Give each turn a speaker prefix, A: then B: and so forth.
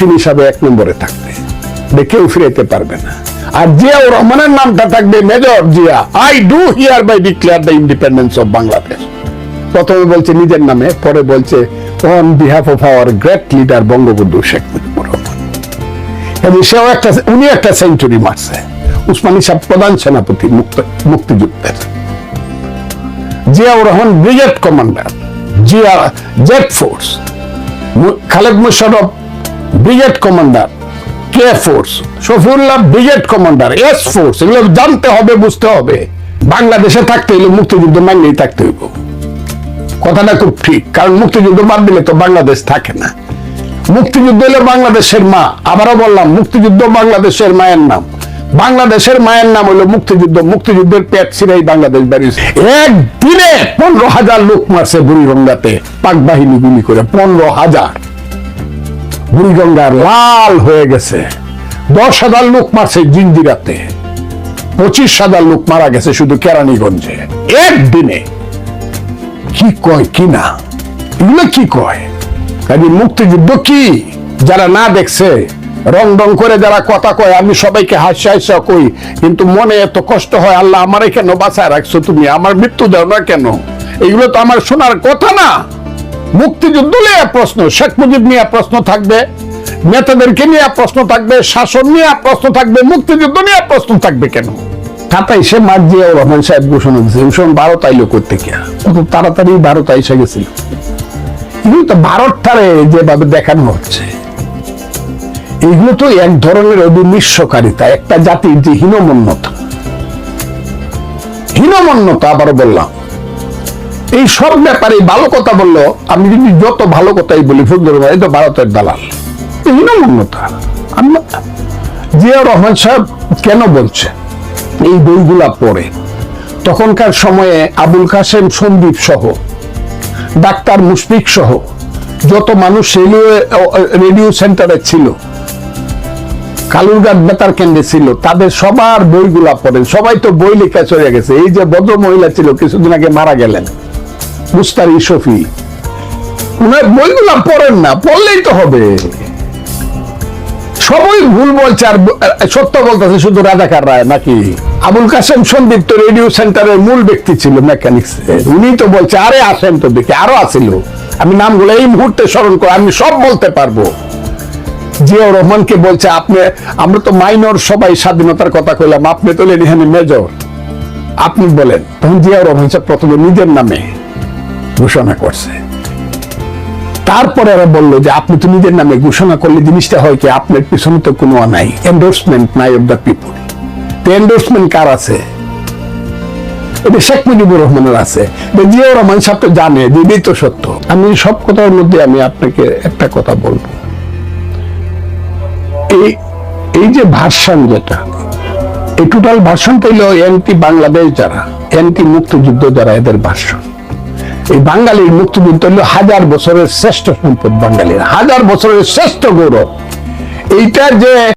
A: Captain হিসাবে এক নম্বরে থাকবে। কেউ ফিরাইতে পারবে না। আর জিয়াউর রহমানের নামটা থাকবে major Zia. I do hereby declare the independence of Bangladesh প্রথমে বলছে নিজের নামে, পরে বলছে on behalf of our great leader Bangabandhu Sheikh Mujibur Rahman. এবং সেও একটা, উনি একটা সেঞ্চুরি মারছে। উসমানী সাহেব প্রধান সেনাপতি মুক্ত- মুক্তিযুদ্ধের। Ziaur Rahman brigade commander Zia Z force Khaled Musharraf brigade commander K force commander S force এগুলো জানতে হবে, বুঝতে হবে। বাংলাদেশে থাকতে মুক্তিযুদ্ধ মানলেই থাকতে হইব। কথাটা খুব ঠিক, কারণ মুক্তিযুদ্ধ বাদ দিলে তো বাংলাদেশ থাকে না। মুক্তিযুদ্ধ বাংলাদেশের মা, আবারও বললাম, মুক্তিযুদ্ধ বাংলাদেশের মায়ের নাম। বাংলাদেশের মায়ের নাম হলো মুক্তিযুদ্ধ, মুক্তিযুদ্ধের পেট ছিঁড়েই বাংলাদেশ বেরিয়েছে। একদিনে পনেরো হাজার লোক মারছে বুড়িগঙ্গাতে, পাক বাহিনী গুলি করে, পনেরো হাজার। বুড়িগঙ্গার লাল হয়ে গেছে। দশ হাজার লোক মারছে জিঞ্জিরাতে পঁচিশ হাজার লোক মারা গেছে শুধু কেরানীগঞ্জে। একদিনে। কি কয় কি না? এগুলো কি কয়? কাজে মুক্তিযুদ্ধ কি? যারা না দেখছে, রং রং করে যারা কথা কয়, আমি সবাইকে হাসি হাসা কই, কিন্তু মনে এত কষ্ট হয়, আল্লাহ আমারে কেন বাঁচায় রাখছো তুমি? আমার মৃত্যু দাও না কেন? এগুলো তো আমার শোনার কথা না। মুক্তিযুদ্ধ নিয়ে প্রশ্ন, শেখ মুজিব নিয়ে প্রশ্ন থাকবে, নেতাদেরকে নিয়ে প্রশ্ন থাকবে, শাসন নিয়ে প্রশ্ন থাকবে, মুক্তিযুদ্ধ নিয়ে প্রশ্ন থাকবে কেন? জিয়াউর রহমান সাহেব ঘোষণা ভীষণ করতে গিয়া। তাড়াতাড়ি গেছিল। এগুলো তো যেভাবে দেখানো হচ্ছে। এগুলো তো এক ধরনের একটা জাতির যে হীনমন্যতা। হীনমন্যতা আবারও বললাম। এই সব ব্যাপারে ভালো কথা বলল আমি যদি যত ভালো কথাই বলি ফুলদুর ভাই তো ভারতের দালাল। এই হীনমন্যতা আমরা জিয়া রহমান সাহেব কেন বলছে এই বইগুলা পড়ে। তখনকার সময়ে আবুল কাসেম সন্দীপ সহ, ডাক্তার মুশফিক সহ, যত মানুষ রেডিও রেডিও সেন্টারে ছিল, কালুরঘাট বেতার কেন্দ্রে ছিল, তাদের সবার বইগুলা পড়েন। সবাই তো বই লেখা চলে গেছে। এই যে ভদ্র মহিলা ছিল, কিছুদিন আগে মারা গেলেন। মুস্তারি শফি উনার বইগুলা পড়েন না, পড়লেই তো হবে। সবাই ভুল বলছে আর সত্য বলতেছে শুধু রাজাকার রায় নাকি? আবুল কাসেম সন্দীপ তো রেডিও সেন্টারের মূল ব্যক্তি ছিল মেকানিক্স উনি তো বলছে, আরে আসেন তো দেখি, আরও আসিল আমি নামগুলো এই মুহূর্তে স্মরণ করে, আমি সব বলতে পারব। জিয়াউর রহমানকে বলছে, আপনি, আমরা তো মাইনর সবাই স্বাধীনতার কথা কইলাম, আপনি তো এখানে মেজর। আপনি বলেন, তখন জিয়াউর রহমান প্রথমে নিজের নামে ঘোষণা করছে। তারপরে ওরা বলল যে আপনি তো নিজের নামে ঘোষণা করলে জিনিসটা হয় কি, আপনার পিছনে তো কোনো নাই এন্ডোর্সমেন্ট নাই অফ দ্য পিপুল এন্ডোর্সমেন্ট কার আছে? এটা শেখ মুজিবুর রহমানের আছে। রহমান সাহেব তো জানে তো সত্য। আমি সব কথার মধ্যে আমি আপনাকে একটা কথা বলব। এই এই যে ভার্সান যেটা, এই টোটাল ভার্সনটা হইল এন্টি বাংলাদেশ যারা এন্টি মুক্তিযুদ্ধ যারা, এদের ভার্সন এই বাঙালির মুক্তিযুদ্ধ হলো হাজার বছরের শ্রেষ্ঠ সম্পদ বাঙালির, হাজার বছরের শ্রেষ্ঠ গৌরব। এইটার যে